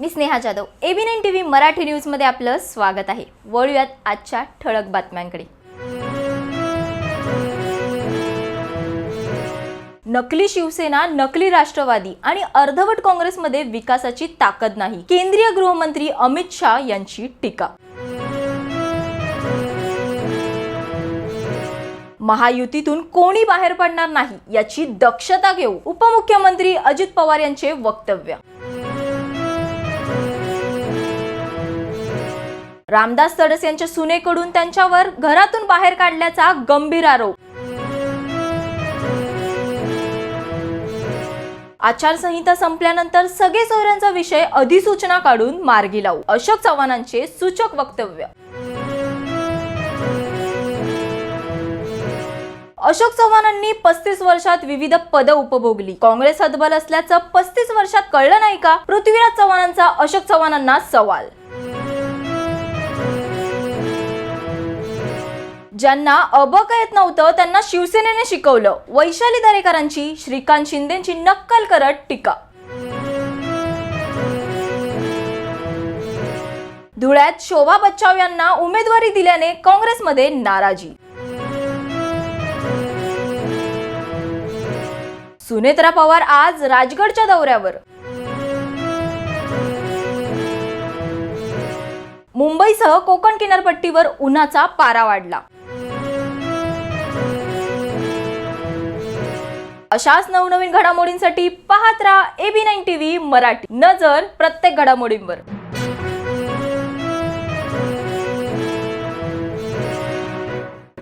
Me Sneha Jadhav A N nine T V Marathi न्यूजमध्ये आपलं स्वागत आहे. वळूयात आजच्या ठळक बातम्यांकडे. नकली शिवसेना नकली राष्ट्रवादी आणि अर्धवट काँग्रेसमध्ये विकासाची ताकद नाही. केंद्रीय गृहमंत्री अमित शाह यांची टीका. महायुतीतून कोणी बाहेर पडणार नाही याची दक्षता घेऊ उपमुख्यमंत्री अजित पवार यांचे वक्तव्य. रामदास तडस यांच्या सुनेकडून त्यांच्यावर घरातून बाहेर काढल्याचा गंभीर आरोप. आचारसंहिता संपल्यानंतर सगळे सोयऱ्यांचा विषय अधिसूचना काढून मार्गी लावू. अशोक चव्हाणांचे सूचक वक्तव्य. अशोक चव्हाणांनी पस्तीस वर्षात विविध पद उपभोगली. काँग्रेस हतबल असल्याचं पस्तीस वर्षात कळलं नाही का? पृथ्वीराज चव्हाणांचा अशोक चव्हाणांना सवाल. ज्यांना अबक येत नव्हतं त्यांना शिवसेनेने शिकवलं. वैशाली दरेकरांची श्रीकांत शिंदेची नक्कल करत टीका. धुळ्यात शोभा बच्चाव यांना उमेदवारी दिल्याने काँग्रेसमध्ये नाराजी. सुनेत्रा पवार आज राजगडच्या दौऱ्यावर. मुंबईसह कोकण किनारपट्टीवर उन्हाचा पारा वाढला. अशाच नवनवीन घडामोडींसाठी पाहत राहा एबी नाईन टीव्ही मराठी. नजर प्रत्येक घडामोडींवर.